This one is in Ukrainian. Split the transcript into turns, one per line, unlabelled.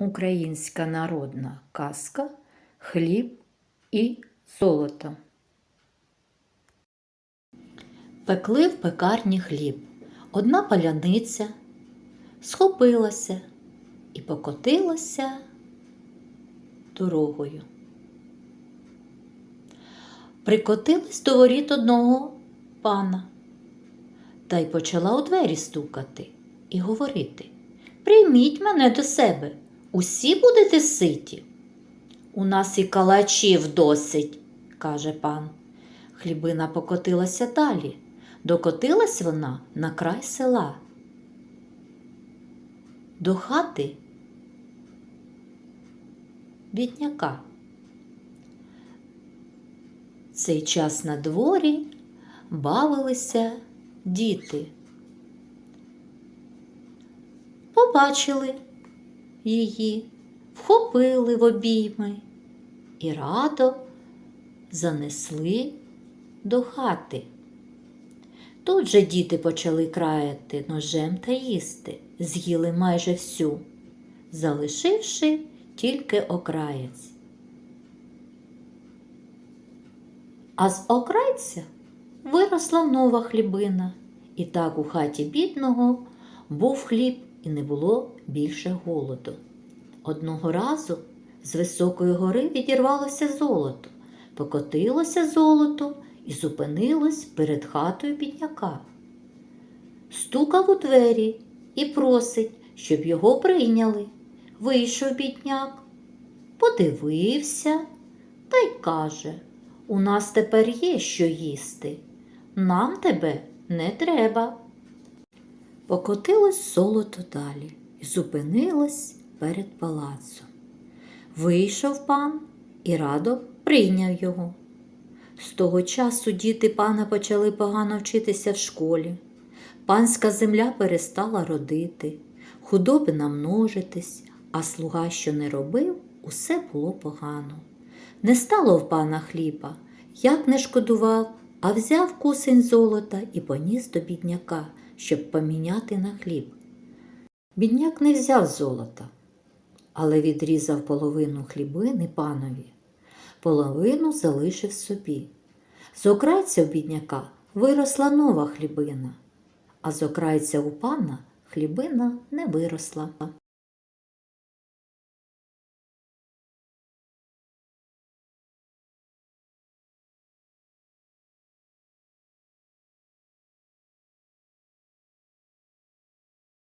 Українська народна казка Хліб і золото. Пекли в пекарні хліб. Одна паляниця схопилася і покотилася дорогою. Прикотилась до воріт одного пана та й почала у двері стукати і говорити Прийміть мене до себе, усі будете ситі. У нас і калачів досить, каже пан. Хлібина покотилася далі. Докотилась вона на край села. До хати бідняка. Цей час на дворі бавилися діти. Побачили її, вхопили в обійми і радо занесли до хати. Тут же діти почали краяти ножем та їсти, з'їли майже всю, залишивши тільки окраєць. А з окрайця виросла нова хлібина, і так у хаті бідного був хліб і не було більше голоду. Одного разу з високої гори відірвалося золото, покотилося золото і зупинилось перед хатою бідняка. Стукав у двері і просить, щоб його прийняли. Вийшов бідняк, подивився та й каже У нас тепер є що їсти. Нам тебе не треба. Покотилось золото далі і зупинилось перед палацом. Вийшов пан і радо прийняв його. З того часу діти пана почали погано вчитися в школі. Панська земля перестала родити, худоби намножитись, а слуга, що не робив, усе було погано. Не стало в пана хліба, як не шкодував, а взяв кусень золота і поніс до бідняка, щоб поміняти на хліб. Бідняк не взяв золота, але відрізав половину хлібини панові, половину залишив собі. З окрайця у бідняка виросла нова хлібина, а з окрайця у пана хлібина не виросла.